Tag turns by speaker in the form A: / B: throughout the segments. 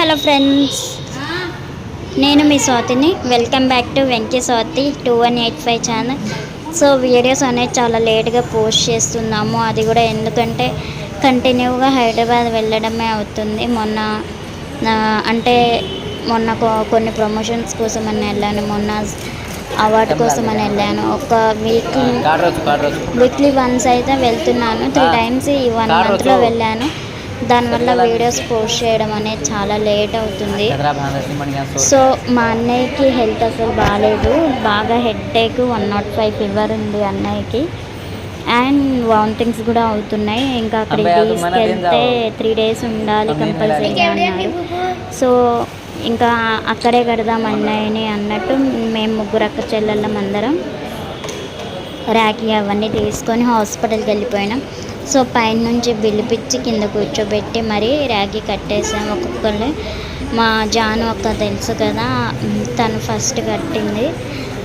A: Hello friends. నేను మీ స్వాతిని. Welcome back to Venky Swathi two one eight five channel. So videos అనేది చాలా లేట్గా పోస్ట్ చేస్తున్నాము. అది కూడా ఎందుకంటే కంటిన్యూగా హైదరాబాద్ వెళ్ళడమే అవుతుంది. మొన్న అంటే మొన్న కొన్ని ప్రమోషన్స్ కోసం అని వెళ్ళాను. మొన్న అవార్డు కోసం అని వెళ్ళాను. ఒక వీక్ వీక్లీ వన్స్ అయితే వెళ్తున్నాను. త్రీ టైమ్స్ ఈ వన్ మంత్లో. వెళ్ళాను. దానివల్ల వీడియోస్ పోస్ట్ చేయడం అనేది చాలా లేట్ అవుతుంది. సో మా అన్నయ్యకి హెల్త్ అసలు బాగాలేదు బాగా head one naught five fever ఉంది అన్నయ్యకి. అండ్ వామిటింగ్స్ కూడా అవుతున్నాయి. ఇంకా
B: మనదేం
A: తీసుకెళ్తే. త్రీ డేస్ ఉండాలి కంపల్సరీగా అన్నారు. సో ఇంకా అక్కడే కడదాం అన్నయ్యని అన్నట్టు మేము ముగ్గురు అక్క చెల్లెళ్ళం అందరం. ర్యాకీ అవన్నీ తీసుకొని హాస్పిటల్కి వెళ్ళిపోయినాం. సో పైన నుంచి పిలిపించి కింద కూర్చోబెట్టి మరీ ర్యాకీ కట్టేసాం. ఒక్కొక్కరిని మా జాను అక్క తెలుసు కదా తను ఫస్ట్ కట్టింది.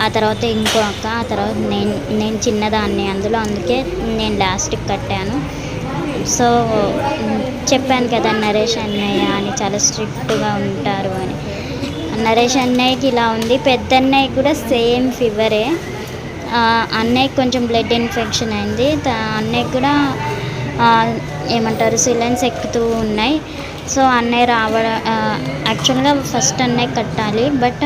A: ఆ తర్వాత ఇంకో అక్క ఆ తర్వాత నేను నేను చిన్నదాన్ని అందులో అందుకే నేను లాస్ట్కి కట్టాను. సో చెప్పాను కదా నరేష్ అన్నయ్య అని చాలా స్ట్రిక్ట్గా ఉంటారు అని. నరేష్ అన్నయ్యకి ఇలా ఉంది. పెద్దన్నయ్య కూడా సేమ్ ఫీవరే. అన్నయ్య కొంచెం బ్లడ్ ఇన్ఫెక్షన్ అయింది. అన్నయ్య కూడా ఏమంటారు సిలెన్స్ ఎక్కుతూ ఉన్నాయి. సో అన్నయ్య రావ యాక్చువల్గా ఫస్ట్ అన్నయ్య కట్టాలి. బట్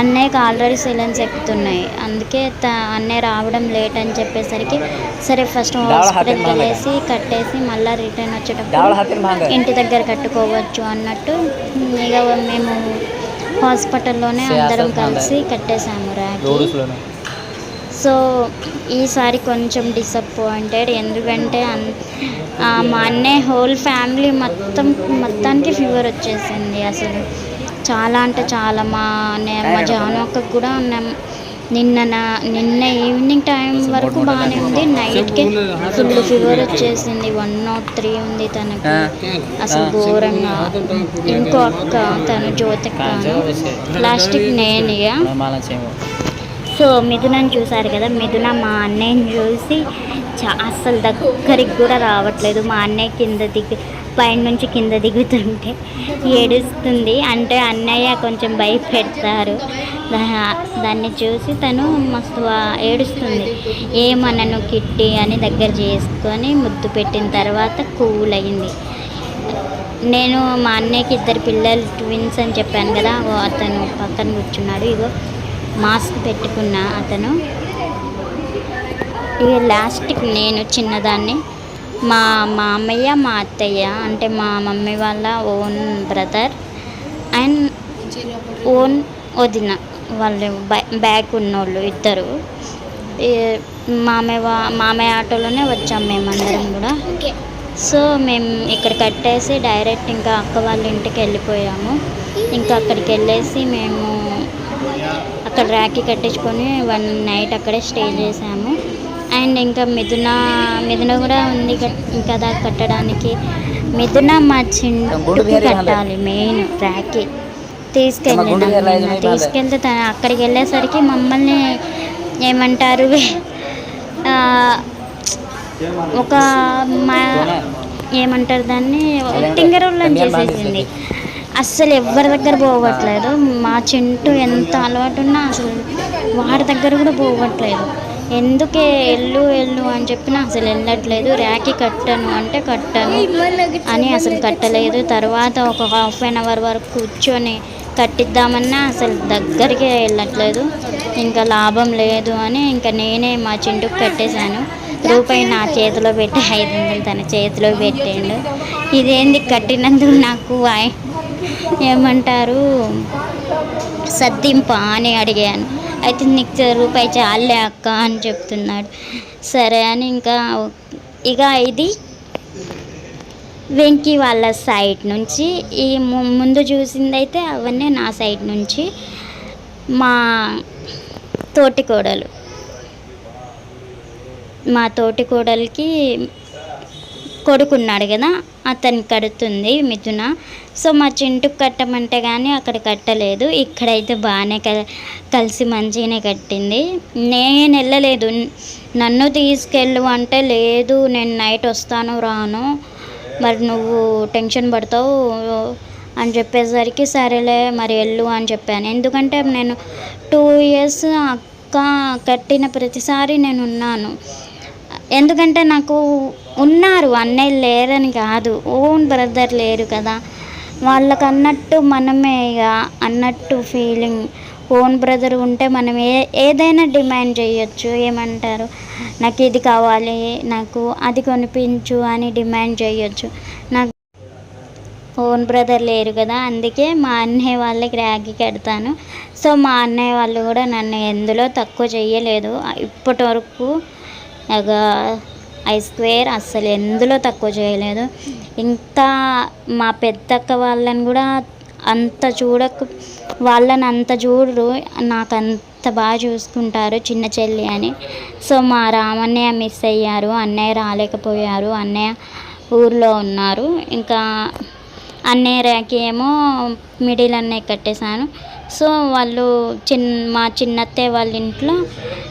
A: అన్నయ్యకి ఆల్రెడీ సిలెన్స్ ఎక్కుతున్నాయి. అందుకే త అన్నయ్య రావడం లేట్ అని చెప్పేసరికి సరే ఫస్ట్ హాస్పిటల్కి వెళ్ళేసి కట్టేసి మళ్ళీ రిటర్న్ వచ్చేటప్పుడు ఇంటి దగ్గర కట్టుకోవచ్చు అన్నట్టు ఇక మేము హాస్పిటల్లోనే అందరం కలిసి కట్టేశాము ర్యాక్. సో ఈసారి కొంచెం డిసప్పాయింటెడ్ ఎందుకంటే మా అన్నయ్య హోల్ ఫ్యామిలీ మొత్తం మొత్తానికి ఫీవర్ వచ్చేసింది అసలు చాలా అంటే చాలా మా అనే మా జానోక్కకు కూడా ఉన్నాం నిన్న నా నిన్న ఈవినింగ్ టైం వరకు బాగానే ఉంది నైట్కి ఫుల్ ఫీవర్ వచ్చేసింది వన్ నాట్ త్రీ ఉంది తనకి అసలు ఘోరంగా ఇంకో అక్క తను జ్యోతి ప్లాస్టిక్ నేను ఇక సో మిథునని చూశారు కదా మిథున మా అన్నయ్యని చూసి అస్సలు దగ్గరికి కూడా రావట్లేదు. మా అన్నయ్య కింద దిగు పైన నుంచి కింద దిగుతుంటే ఏడుస్తుంది. అంటే అన్నయ్య కొంచెం భయపెడతారు. దాన్ని చూసి తను మస్తు ఏడుస్తుంది. ఏమన్నను కిట్టి అని దగ్గర చేసుకొని ముద్దు పెట్టిన తర్వాత కూల్ అయింది. నేను మా అన్నయ్యకి ఇద్దరు పిల్లలు ట్విన్స్ అని చెప్పాను కదా ఓ అతను పక్కన కూర్చున్నాడు. ఇగో మాస్క్ పెట్టుకున్న అతను. ఇక లాస్ట్కి నేను చిన్నదాన్ని. మా మామయ్య మా అత్తయ్య అంటే మా మమ్మీ వాళ్ళ ఓన్ బ్రదర్ అండ్ ఓన్ వదిన వాళ్ళు బ్యా- బ్యాక్ ఉన్నోళ్ళు ఇద్దరు. మామయ్య మామయ్య ఆటోలోనే వచ్చాం మేమందరం కూడా. సో మేము ఇక్కడ కట్టేసి డైరెక్ట్ ఇంకా అక్క వాళ్ళ ఇంటికి వెళ్ళిపోయాము. ఇంకా అక్కడికి వెళ్ళేసి మేము అక్కడ ర్యాకి కట్టించుకొని వన్ నైట్ అక్కడే స్టే చేసాము అండ్ ఇంకా మిథున మిథున కూడా ఉంది కదా కట్టడానికి. మిథున మా చింటుకి కట్టాలి మెయిన్ ర్యాకి తీసుకెళ్ళినాం తీసుకెళ్తే తన అక్కడికి వెళ్ళేసరికి మమ్మల్ని ఏమంటారు ఒక మా ఏమంటారు దాన్ని? టింగరోళ్ళని చేసేసింది. అస్సలు ఎవరి దగ్గర పోవట్లేదు. మా చింటూ ఎంత అలవాటు ఉన్నా అసలు వాడి దగ్గర కూడా పోవట్లేదు. ఎందుకే ఎల్లు ఎల్లు అని చెప్పినా అసలు వెళ్ళట్లేదు. ర్యాకి కట్టను అంటే కట్టను అని అసలు కట్టలేదు. తర్వాత ఒక హాఫ్ అన్ అవర్ వరకు కూర్చొని కట్టిద్దామన్నా అసలు దగ్గరికి వెళ్ళట్లేదు. ఇంకా లాభం లేదు అని ఇంకా నేనే మా చింటుకు కట్టేశాను. రూపాయి నా చేతిలో పెట్టి ఐదు వందలు తన చేతిలో పెట్టాడు ఇదేంది కట్టినందుకు నాకు ఏమంటారు? సర్దింప అని అడిగాను. అయితే నీకు రూపాయి చాలే అక్క అని చెప్తున్నాడు. సరే అని ఇంకా ఇక ఇది వెంకీ వాళ్ళ సైడ్ నుంచి ఈ ము- ముందు చూసిందైతే అవన్నీ నా సైడ్ నుంచి మా తోటి కోడలు. మా తోటి కోడలికి కొడుకున్నాడు కదా అతను కడుతుంది మిథున. సో మా చింటుకు కట్టమంటే కానీ అక్కడ కట్టలేదు. ఇక్కడైతే బాగానే క కలిసి మంచిగానే కట్టింది. నేను వెళ్ళలేదు. నన్ను తీసుకెళ్ళు అంటే లేదు. నేను నైట్ వస్తాను రాను. మరి నువ్వు టెన్షన్ పడతావు అని చెప్పేసరికి సరేలే మరి వెళ్ళు అని చెప్పాను. ఎందుకంటే నేను టూ ఇయర్స్ అక్క కట్టిన ప్రతిసారి నేను ఉన్నాను. ఎందుకంటే నాకు ఉన్నారు అన్నయ్య లేరని కాదు. ఓన్ బ్రదర్ లేరు కదా. వాళ్ళకు అన్నట్టు మనమే ఇక అన్నట్టు ఫీలింగ్ ఓన్ బ్రదర్ ఉంటే మనం ఏ ఏదైనా డిమాండ్ చేయొచ్చు. ఏమంటారు? నాకు ఇది కావాలి నాకు అది కొనిపించు అని డిమాండ్ చేయొచ్చు. నాకు ఓన్ బ్రదర్ లేరు కదా అందుకే మా అన్నయ్య వాళ్ళకి ర్యాగి కడతాను. సో మా అన్నయ్య వాళ్ళు కూడా నన్ను ఎందులో తక్కువ చేయలేదు ఇప్పటి వరకు ఐ స్క్వేర్ అస్సలు ఎందులో తక్కువ చేయలేదు. ఇంకా మా పెద్దక్క వాళ్ళని కూడా అంత చూడక వాళ్ళని అంత చూడరు నాకు అంత బాగా చూసుకుంటారు చిన్న చెల్లి అని. సో మా రామన్నయ్య మిస్ అయ్యారు అన్నయ్య రాలేకపోయారు అన్నయ్య ఊర్లో ఉన్నారు. ఇంకా అన్నయ్యకి ఏమో మిడిల్ అన్నయ్య కట్టేశాను. సో వాళ్ళు చిన్ మా చిన్నత్తయ్య వాళ్ళ ఇంట్లో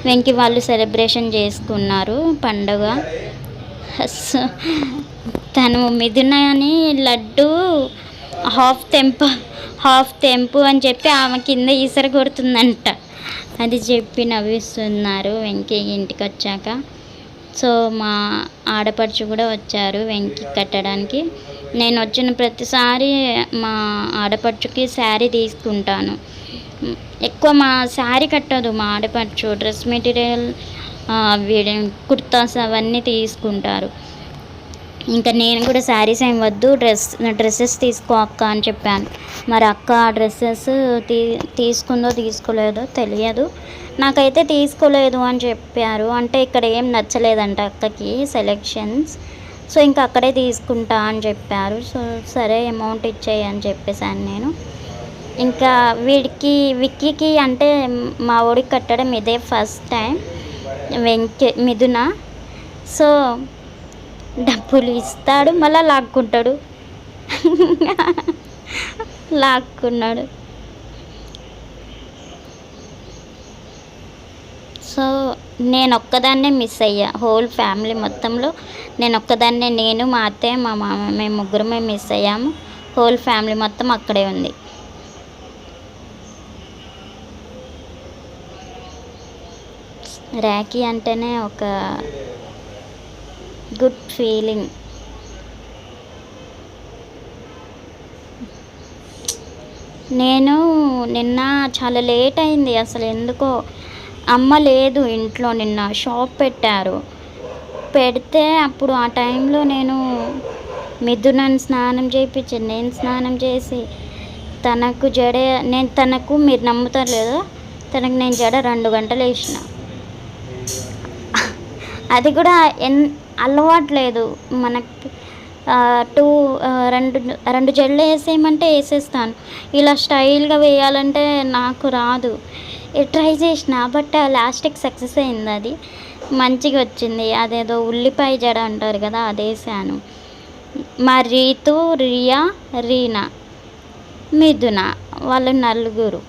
A: వెంకి వాళ్ళు సెలబ్రేషన్ చేసుకున్నారు పండుగ. సో తను మిథున అని లడ్డు హాఫ్ తెంపు హాఫ్ తెంపు అని చెప్పి ఆమె కింద ఈసర కొడుతుందంట. అది చెప్పి నవ్విస్తున్నారు వెంకి ఇంటికి వచ్చాక. సో మా ఆడపడుచు కూడా వచ్చారు వెంకి కట్టడానికి. నేను వచ్చిన ప్రతిసారి మా ఆడపడుచుకి శారీ తీసుకుంటాను. ఎక్కువ మా శారీ కట్టదు మా ఆడపడుచు డ్రెస్ మెటీరియల్ వీడి కుర్తాస్ అవన్నీ తీసుకుంటారు. ఇంకా నేను కూడా శారీస్ ఏం వద్దు డ్రెస్ డ్రెస్సెస్ తీసుకో అక్క అని చెప్పాను. మరి అక్క ఆ డ్రెస్సెస్ తీ తీసుకుందో తీసుకోలేదో తెలియదు. నాకైతే తీసుకోలేదు అని చెప్పారు. అంటే ఇక్కడ ఏం నచ్చలేదంట అక్కకి సెలెక్షన్స్. సో ఇంకా అక్కడే తీసుకుంటా అని చెప్పారు. సో సరే అమౌంట్ ఇచ్చేయి అని చెప్పేసాను నేను. ఇంకా వీడికి విక్కీకి అంటే మా ఊడికి కట్టడం ఇదే ఫస్ట్ టైం వెంక మిథున. సో డబ్బులు ఇస్తాడు మళ్ళీ లాక్కుంటాడు. లాక్కున్నాడు. సో నేను ఒక్కదాన్నే మిస్ అయ్యా హోల్ ఫ్యామిలీ మొత్తంలో. నేను ఒక్కదాన్నే నేను మా అత్తయ్య మా మామ మేము ముగ్గురమే మిస్ అయ్యాము. హోల్ ఫ్యామిలీ మొత్తం అక్కడే ఉంది. రాఖీ అంటేనే ఒక గుడ్ ఫీలింగ్. నేను నిన్న చాలా లేట్ అయింది అసలు ఎందుకో అమ్మ లేదు ఇంట్లో నిన్న షాప్ పెట్టారు. పెడితే అప్పుడు ఆ టైంలో నేను మిథునని స్నానం చేయించి నేను స్నానం చేసి తనకు జడ నేను తనకు మీరు నమ్ముతారు లేదో? తనకు నేను జడ రెండు గంటలు వేసిన. అది కూడా ఎన్ అలవాట్లేదు మనకి. టూ రెండు రెండు జడలు వేసేయమంటే వేసేస్తాను. ఇలా స్టైల్గా వేయాలంటే నాకు రాదు. ట్రై చేసిన బట్ లాస్ట్కి సక్సెస్ అయింది అది. మంచిగా వచ్చింది. అదేదో ఉల్లిపాయ జడ అంటారు కదా అది వేసాను మా రీతు రియా రీనా మిథున వాళ్ళు నలుగురు.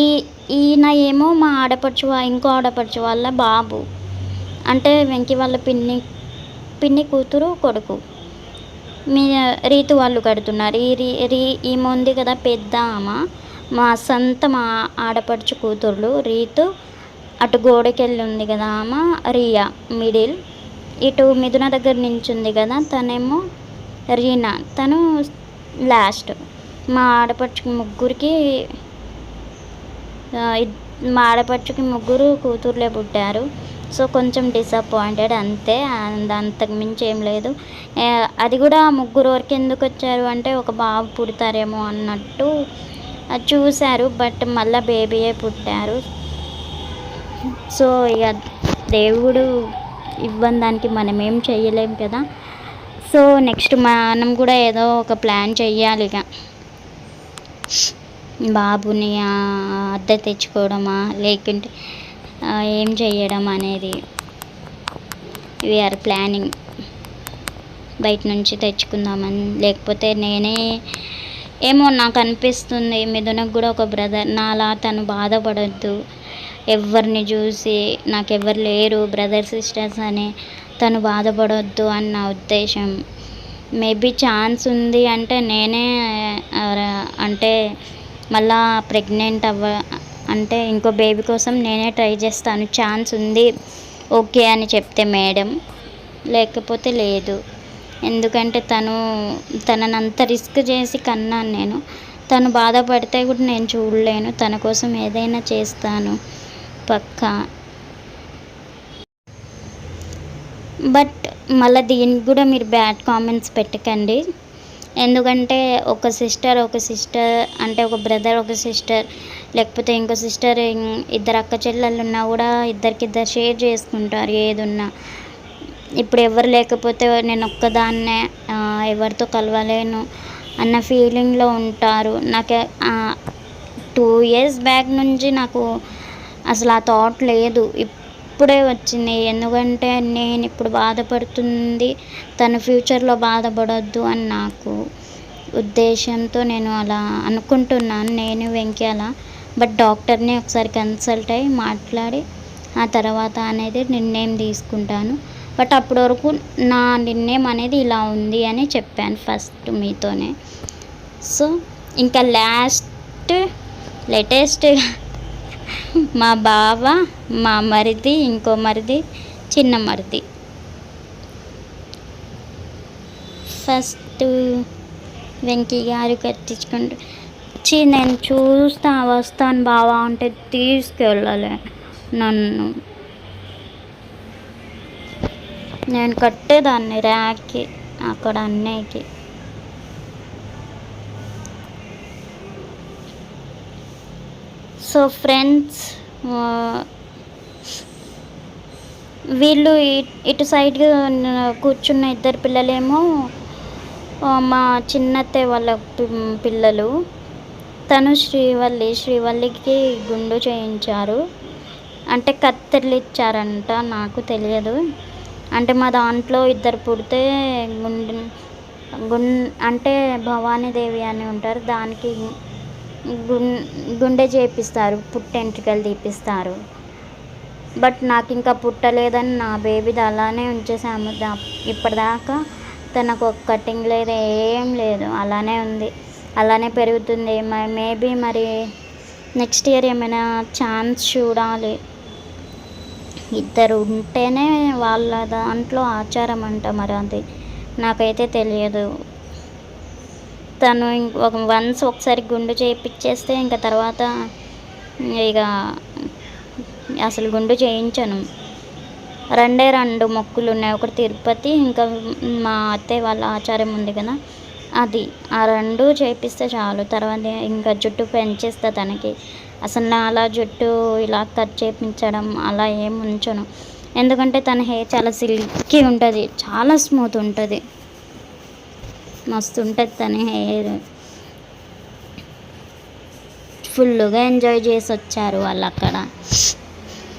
A: ఈ ఈయన ఏమో మా ఆడపడుచు ఇంకో ఆడపడుచు వాళ్ళ బాబు. అంటే వెంకి వాళ్ళ పిన్ని పిన్ని కూతురు కొడుకు. మీ రీతు వాళ్ళు కడుతున్నారు. ఈ రీ రీ ఈమె ఉంది కదా పెద్ద ఆమె మా సొంత మా ఆడపడుచు కూతుర్లు రీతు అటు గోడకెళ్ళి ఉంది కదా ఆమె రియా మిడిల్. ఇటు మిథున దగ్గర నించుంది కదా తనేమో రీనా. తను లాస్ట్. మా ఆడపడుచు ముగ్గురికి మా ఆడపడుచుకి ముగ్గురు కూతుర్లే పుట్టారు. సో కొంచెం డిసప్పాయింటెడ్ అంతే. అంతకు మించి ఏం లేదు. అది కూడా ముగ్గురు వరకు ఎందుకు వచ్చారు అంటే ఒక బాబు పుడతారేమో అన్నట్టు చూశారు. బట్ మళ్ళీ బేబీయే పుట్టారు. సో ఇక దేవుడు ఇవ్వని దానికి మనం ఏం చెయ్యలేం కదా. సో నెక్స్ట్ మనం కూడా ఏదో ఒక ప్లాన్ చెయ్యాలి ఇక బాబుని అద్దె తెచ్చుకోవడమా లేకుంటే ఏం చేయడం అనేది వీఆర్ ప్లానింగ్ బయట నుంచి తెచ్చుకుందామని లేకపోతే నేనే ఏమో నాకు అనిపిస్తుంది మిథునకు కూడా ఒక బ్రదర్ నాలా తను బాధపడొద్దు. ఎవరిని చూసి నాకెవ్వరు లేరు బ్రదర్ సిస్టర్స్ అని తను బాధపడొద్దు అని నా ఉద్దేశం. మేబీ ఛాన్స్ ఉంది అంటే నేనే అంటే మళ్ళా ప్రెగ్నెంట్ అవ్వ అంటే ఇంకో బేబీ కోసం నేనే ట్రై చేస్తాను. ఛాన్స్ ఉంది ఓకే అని చెప్తే మేడం. లేకపోతే లేదు. ఎందుకంటే తను తనని అంత రిస్క్ చేసి కన్నాను నేను. తను బాధపడితే కూడా నేను చూడలేను. తన కోసం ఏదైనా చేస్తాను. పక్కా. బట్ మళ్ళీ దీనికి కూడా మీరు బ్యాడ్ కామెంట్స్ పెట్టకండి. ఎందుకంటే ఒక సిస్టర్ ఒక సిస్టర్ అంటే ఒక బ్రదర్ ఒక సిస్టర్ లేకపోతే ఇంకో సిస్టర్ ఇద్దరు అక్క చెల్లెళ్ళు ఉన్నా కూడా ఇద్దరికిద్దరు షేర్ చేసుకుంటారు ఏదున్నా. ఇప్పుడు ఎవరు లేకపోతే నేను ఒక్కదాన్నే ఎవరితో కలవలేను అన్న ఫీలింగ్లో ఉంటారు. నాకు టూ ఇయర్స్ బ్యాక్ నుంచి నాకు అసలు ఆ థాట్ లేదు. ఇప్పుడే వచ్చింది ఎందుకంటే నేను ఇప్పుడు బాధపడుతుంది తన ఫ్యూచర్లో బాధపడొద్దు అని నాకు ఉద్దేశంతో నేను అలా అనుకుంటున్నాను. నేను వెంకయ్య అలా. బట్ డాక్టర్ని ఒకసారి కన్సల్ట్ అయ్యి మాట్లాడి ఆ తర్వాత అనేది నిర్ణయం తీసుకుంటాను. బట్ అప్పటి వరకు నా నిర్ణయం అనేది ఇలా ఉంది అని చెప్పాను ఫస్ట్ మీతోనే. సో ఇంకా లాస్ట్ లేటెస్ట్ మా బావ మా మరిది ఇంకో మరిది చిన్న మరిది. ఫస్ట్ వెంకీ గారు కట్టించుకుంటూ వచ్చి నేను చూస్తా వస్తాను బావా అంటే తీసుకెళ్ళలే నన్ను. నేను కట్టేదాన్ని ర్యాక్కి అక్కడ అన్నయ్యకి. సో ఫ్రెండ్స్ వీళ్ళు ఇటు సైడ్ కూర్చున్న ఇద్దరు పిల్లలేమో మా చిన్నత్తే వాళ్ళ పిల్లలు. తను శ్రీవల్లి శ్రీవల్లికి గుండు చేయించారు. అంటే కత్తెరలు ఇచ్చారంట నాకు తెలియదు. అంటే మా దాంట్లో ఇద్దరు పుడితే గుండె గుండ్ అంటే భవానీదేవి అని ఉంటారు దానికి గుండె చేపిస్తారు పుట్టెంట్రుకలు తీపిస్తారు. బట్ నాకు ఇంకా పుట్టలేదని నా బేబీది అలానే ఉంచేసాము దా ఇప్పటిదాకా తనకు ఒక కటింగ్ లేదు ఏం లేదు. అలానే ఉంది. అలానే పెరుగుతుంది. మేబీ మరి నెక్స్ట్ ఇయర్ ఏమైనా ఛాన్స్ చూడాలి. ఇద్దరు ఉంటేనే వాళ్ళ దాంట్లో ఆచారం అంట మరి అది. నాకైతే తెలియదు. తను ఒక వన్స్ ఒకసారి గుండు చేయించేస్తే ఇంకా తర్వాత ఇక అసలు గుండు చేయించను. రెండే రెండు మొక్కులు ఉన్నాయి ఒకటి తిరుపతి ఇంకా మా అత్తయ్య వాళ్ళ ఆచారం ఉంది కదా అది. ఆ రెండు చేపిస్తే చాలు. తర్వాత ఇంకా జుట్టు పెంచేస్తా తనకి. అసలు నా అలా జుట్టు ఇలా కట్ చేపించడం అలా ఏం ఉంచను. ఎందుకంటే తన హెయిర్ చాలా సిల్కీ ఉంటుంది. చాలా స్మూత్ ఉంటుంది. మస్తు ఉంటుంది తన హెయిర్ ఫుల్గా ఎంజాయ్ చేసి వచ్చారు వాళ్ళు అక్కడ